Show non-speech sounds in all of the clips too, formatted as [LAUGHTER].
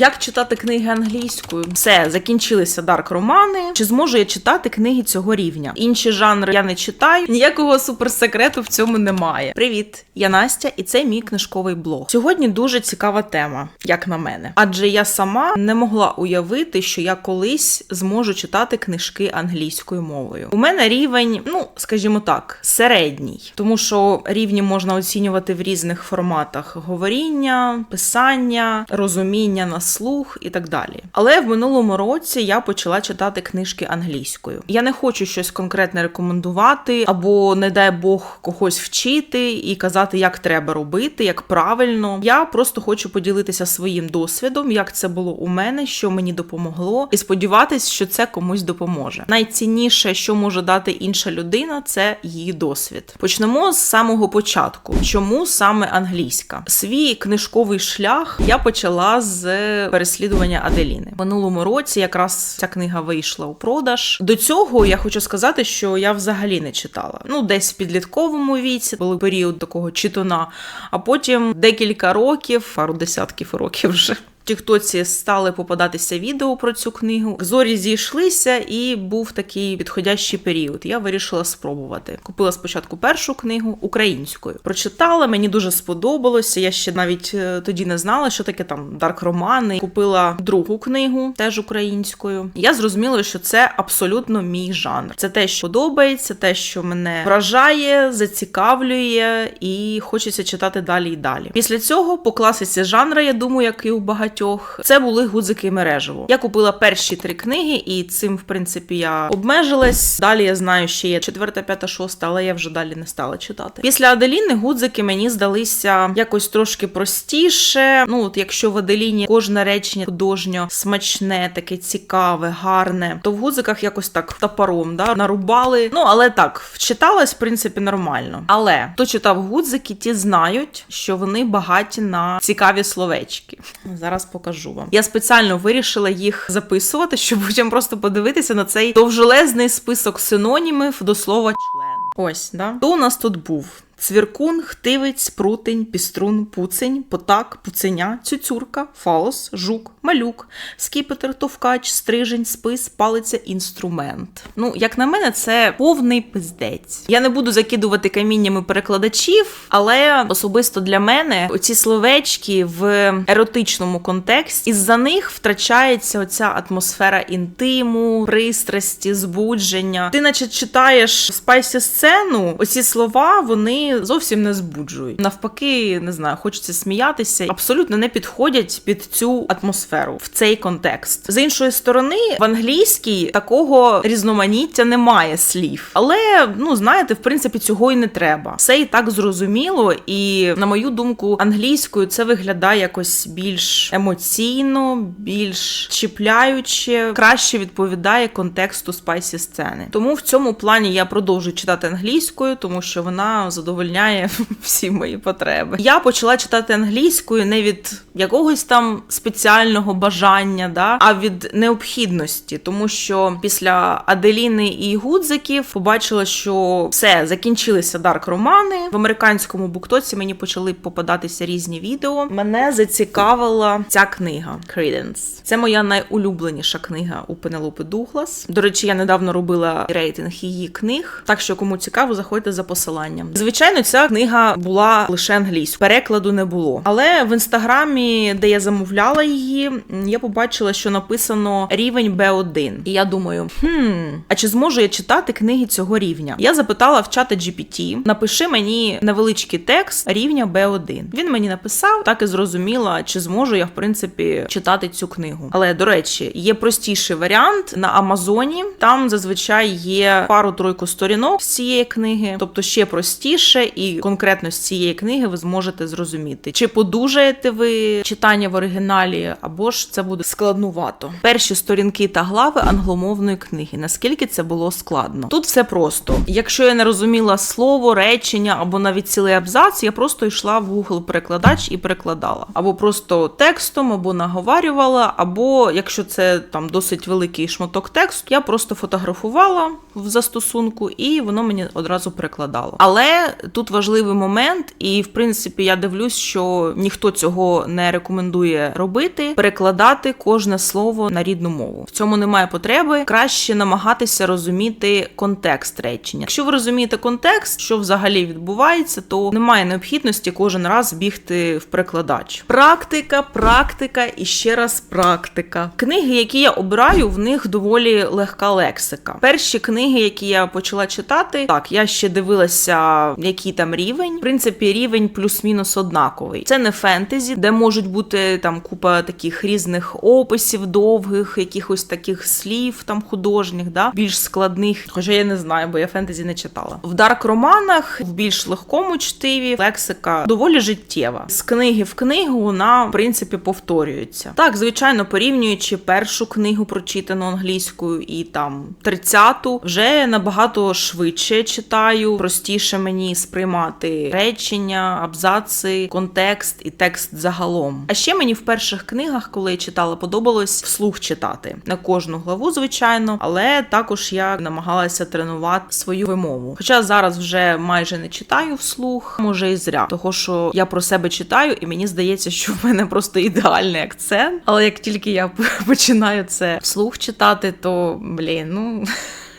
Як читати книги англійською? Все, закінчилися дарк романи. Чи зможу я читати книги цього рівня? Інші жанри я не читаю. Ніякого суперсекрету в цьому немає. Привіт, я Настя, і це мій книжковий блог. Сьогодні дуже цікава тема, як на мене. Адже я сама не могла уявити, що я колись зможу читати книжки англійською мовою. У мене рівень, ну скажімо так, середній, тому що рівні можна оцінювати в різних форматах: говоріння, писання, розуміння на слух і так далі. Але в минулому році я почала читати книжки англійською. Я не хочу щось конкретне рекомендувати, або, не дай Бог, когось вчити і казати, як треба робити, як правильно. Я просто хочу поділитися своїм досвідом, як це було у мене, що мені допомогло, і сподіватись, що це комусь допоможе. Найцінніше, що може дати інша людина, це її досвід. Почнемо з самого початку. Чому саме англійська? Свій книжковий шлях я почала з переслідування Аделіни. Минулому році якраз ця книга вийшла у продаж. До цього я хочу сказати, що я взагалі не читала. Ну, десь в підлітковому віці були період такого читона, а потім декілька років, пару десятків років вже. Тіктоці стали попадатися відео про цю книгу. Зорі зійшлися, і був такий підходящий період. Я вирішила спробувати. Купила спочатку першу книгу українською. Прочитала, мені дуже сподобалося. Я ще навіть е, тоді не знала, що таке там дарк романи. Купила другу книгу, теж українською. Я зрозуміла, що це абсолютно мій жанр. Це те, що подобається, те, що мене вражає, зацікавлює, і хочеться читати далі і далі. Після цього по класиці жанра, я думаю, як і у багатьох, це були гудзики мережево. Я купила перші три книги, і цим, в принципі, я обмежилась. Далі я знаю, ще є четверта, п'ята, шоста, але я вже далі не стала читати. Після Аделіни гудзики мені здалися якось трошки простіше. Ну, от якщо в Аделіні кожне речення художньо смачне, таке цікаве, гарне, то в гудзиках якось так топором да, нарубали. Ну, але так, вчиталась, в принципі, нормально. Але хто читав гудзики, ті знають, що вони багаті на цікаві словечки. Зараз покажу вам. Я спеціально вирішила їх записувати, щоб потім просто подивитися на цей довжелезний список синонімів до слова член. Ось, да? Хто у нас тут був? Цвіркун, хтивець, прутень, піструн, пуцень, потак, пуценя, цюцюрка, фалос, жук, малюк, скіпетр, товкач, стрижень, спис, палиця, інструмент. Ну, як на мене, це повний пиздець. Я не буду закидувати каміннями перекладачів, але особисто для мене оці словечки в еротичному контексті, із-за них втрачається оця атмосфера інтиму, пристрасті, збудження. Ти, наче читаєш спайсі сцену, оці слова вони зовсім не збуджують. Навпаки, не знаю, хочеться сміятися, абсолютно не підходять під цю атмосферу в цей контекст. З іншої сторони, в англійській такого різноманіття немає слів, але ну знаєте, в принципі, цього і не треба. Все і так зрозуміло, і на мою думку, англійською це виглядає якось більш емоційно, більш чіпляюче, краще відповідає контексту спайсі сцени. Тому в цьому плані я продовжую читати англійською, тому що вона задовольняє [LAUGHS] всі мої потреби. Я почала читати англійською не від якогось там спеціального бажання, да, а від необхідності, тому що після Аделіни і Гудзиків побачила, що все закінчилися дарк романи в американському буктоці. Мені почали попадатися різні відео. Мене зацікавила ця книга Credence. Це моя найулюбленіша книга у Пенелопи Дуглас. До речі, я недавно робила рейтинг її книг. Так що кому цікаво, заходьте за посиланням. Звичайно, ця книга була лише англійською, перекладу не було. Але в інстаграмі, де я замовляла її, я побачила, що написано рівень Б1. І я думаю, хм, а чи зможу я читати книги цього рівня? Я запитала в чата GPT, напиши мені невеличкий текст рівня Б1. Він мені написав, так і зрозуміла, чи зможу я в принципі читати цю книгу. Але до речі, є простіший варіант на Амазоні. Там зазвичай є пару-тройку сторінок з цієї книги, тобто ще простіше, і конкретно з цієї книги ви зможете зрозуміти, чи подужаєте ви читання в оригіналі, або ж це буде складнувато. Перші сторінки та глави англомовної книги. Наскільки це було складно? Тут все просто. Якщо я не розуміла слово, речення або навіть цілий абзац, я просто йшла в Google перекладач і перекладала, або просто текстом, або наговарювала, або якщо це там досить великий шматок тексту, я просто фотографувала в застосунку, і воно мені одразу перекладало. Але тут важливий момент, і в принципі я дивлюсь, що ніхто цього не рекомендує робити. Перекладати кожне слово на рідну мову. В цьому немає потреби. Краще намагатися розуміти контекст речення. Якщо ви розумієте контекст, що взагалі відбувається, то немає необхідності кожен раз бігти в перекладач. Практика, практика і ще раз практика. Книги, які я обираю, в них доволі легка лексика. Перші книги, які я почала читати, так я ще дивилася, який там рівень. В принципі, рівень плюс-мінус однаковий. Це не фентезі, де можуть бути там купа таких різних описів, довгих, якихось таких слів там художніх, да більш складних. Хоча я не знаю, бо я фентезі не читала. В дарк романах, в більш легкому чтиві, лексика доволі життєва. З книги в книгу вона в принципі повторюється. Так, звичайно, порівнюючи першу книгу, прочитану англійською, і там тридцяту, вже набагато швидше читаю, простіше мені сприймати речення, абзаци, контекст і текст загалом. А ще мені в перших книгах, коли я читала, подобалось вслух читати на кожну главу, звичайно, але також я намагалася тренувати свою вимову. Хоча зараз вже майже не читаю вслух, може і зря, того що я про себе читаю, і мені здається, що в мене просто ідеальний акцент. Але як тільки я [LAUGHS] починаю це вслух читати, то блін, ну.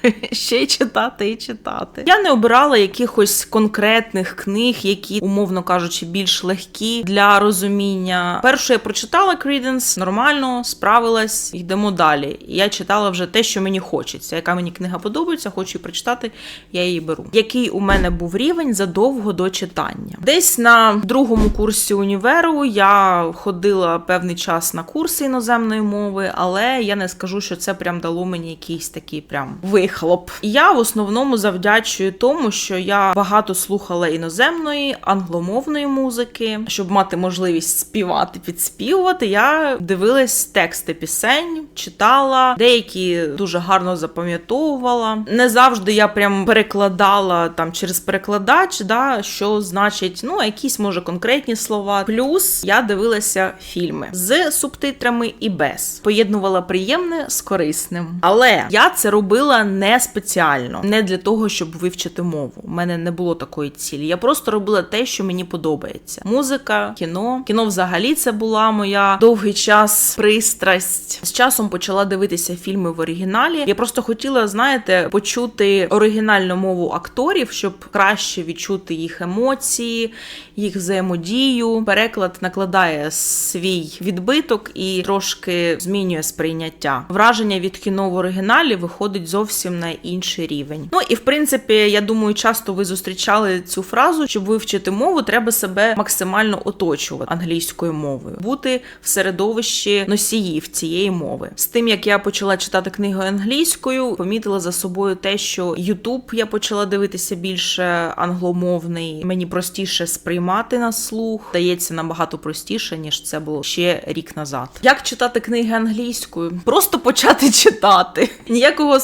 [LAUGHS] Ще читати і читати. Я не обирала якихось конкретних книг, які, умовно кажучи, більш легкі для розуміння. Першу я прочитала Credence, нормально справилась, йдемо далі. Я читала вже те, що мені хочеться. Яка мені книга подобається, хочу її прочитати, я її беру. Який у мене був рівень задовго до читання? Десь на другому курсі універу я ходила певний час на курси іноземної мови, але я не скажу, що це прям дало мені якийсь такий прям вихлоп. Я в основному завдячую тому, що я багато слухала іноземної, англомовної музики, щоб мати можливість співати, підспівувати. Я дивилась тексти пісень, читала, деякі дуже гарно запам'ятовувала. Не завжди я прям перекладала там через перекладач, да, що значить, ну, якісь може конкретні слова. Плюс я дивилася фільми з субтитрами і без. Поєднувала приємне з корисним. Але я це робила не спеціально, не для того, щоб вивчити мову. У мене не було такої цілі. Я просто робила те, що мені подобається. Музика, кіно. Кіно взагалі це була моя довгий час пристрасть. З часом почала дивитися фільми в оригіналі. Я просто хотіла, знаєте, почути оригінальну мову акторів, щоб краще відчути їх емоції, їх взаємодію. Переклад накладає свій відбиток і трошки змінює сприйняття. Враження від кіно в оригіналі виходить зовсім на інший рівень. Ну і в принципі, я думаю, часто ви зустрічали цю фразу, щоб вивчити мову, треба себе максимально оточувати англійською мовою, бути в середовищі носіїв цієї мови. З тим як я почала читати книги англійською, помітила за собою те, що Ютуб я почала дивитися більше англомовний, мені простіше сприймати на слух, дається набагато простіше ніж це було ще рік назад. Як читати книги англійською? Просто почати [LAUGHS] читати. Ніякого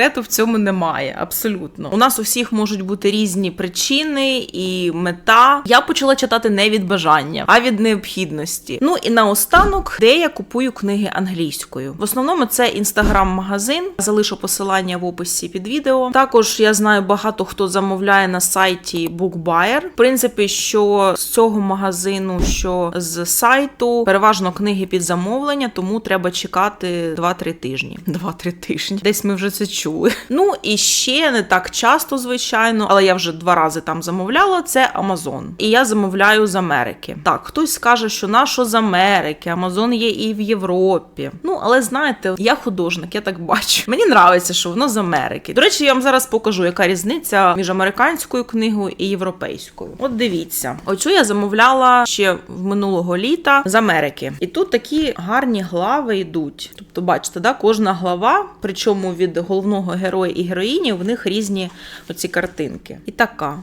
суперсекрету в цьому немає. Абсолютно. У нас у всіх можуть бути різні причини і мета. Я почала читати не від бажання, а від необхідності. Ну і наостанок, де я купую книги англійською. В основному це інстаграм-магазин. Залишу посилання в описі під відео. Також я знаю багато хто замовляє на сайті BookBuyer. В принципі, що з цього магазину, що з сайту, переважно книги під замовлення, тому треба чекати 2-3 тижні. [LAUGHS] 2-3 тижні. Десь ми вже це чули. Ну і ще не так часто, звичайно, але я вже два рази там замовляла. Це Amazon. І я замовляю з Америки. Так, хтось скаже, що на що з Америки, Amazon є і в Європі. Ну, але знаєте, я художник, я так бачу. Мені нравиться, що воно з Америки. До речі, я вам зараз покажу, яка різниця між американською книгою і європейською. От дивіться, оцю я замовляла ще в минулого літа з Америки. І тут такі гарні глави йдуть. Тобто, бачите, да, кожна глава, причому від головного героя і героїні, в них різні оці картинки. І така.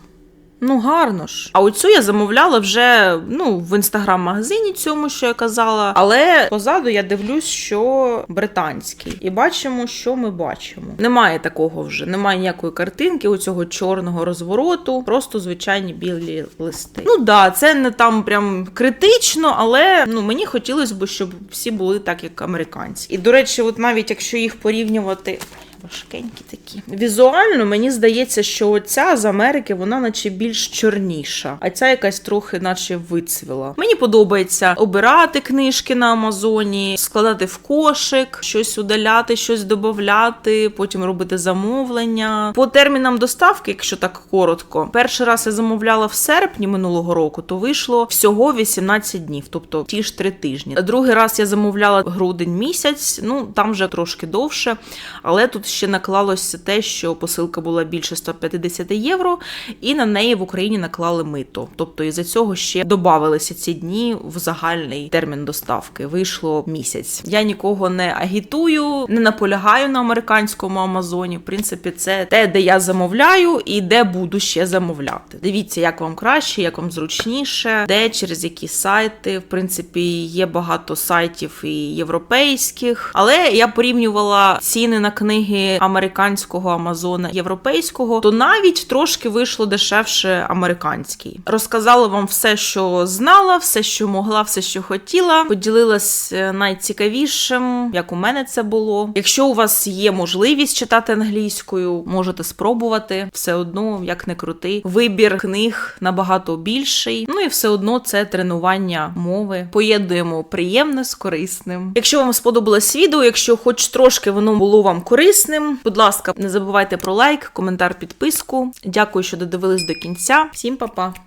Ну, гарно ж. А оцю я замовляла вже ну, в інстаграм-магазині цьому, що я казала. Але позаду я дивлюсь, що британський. І бачимо, що ми бачимо. Немає такого вже, немає ніякої картинки, оцього чорного розвороту, просто звичайні білі листи. Ну да, це не там прям критично, але ну мені хотілося б, щоб всі були так, як американці. І до речі, от навіть якщо їх порівнювати. Важкенькі такі. Візуально мені здається, що оця з Америки вона наче більш чорніша, а ця якась трохи, наче вицвіла. Мені подобається обирати книжки на Амазоні, складати в кошик, щось удаляти, щось додати, потім робити замовлення. По термінам доставки, якщо так коротко, перший раз я замовляла в серпні минулого року, то вийшло всього 18 днів, тобто ті ж три тижні. Другий раз я замовляла грудень місяць, ну там вже трошки довше, але тут ще наклалося те, що посилка була більше 150 євро, і на неї в Україні наклали мито. Тобто із-за цього ще додавалися ці дні в загальний термін доставки. Вийшло місяць. Я нікого не агітую, не наполягаю на американському Амазоні. В принципі, це те, де я замовляю і де буду ще замовляти. Дивіться, як вам краще, як вам зручніше, де через які сайти. В принципі, є багато сайтів і європейських, але я порівнювала ціни на книги американського Амазона європейського, то навіть трошки вийшло дешевше американський. Розказала вам все, що знала, все, що могла, все, що хотіла. Поділилась е, найцікавішим, як у мене це було. Якщо у вас є можливість читати англійською, можете спробувати. Все одно, як не крути, вибір книг набагато більший. Ну і все одно це тренування мови. Поєднуємо приємне з корисним. Якщо вам сподобалось відео, якщо хоч трошки воно було вам корисним, будь ласка, не забувайте про лайк, коментар, підписку. Дякую, що додивились до кінця. Всім па-па!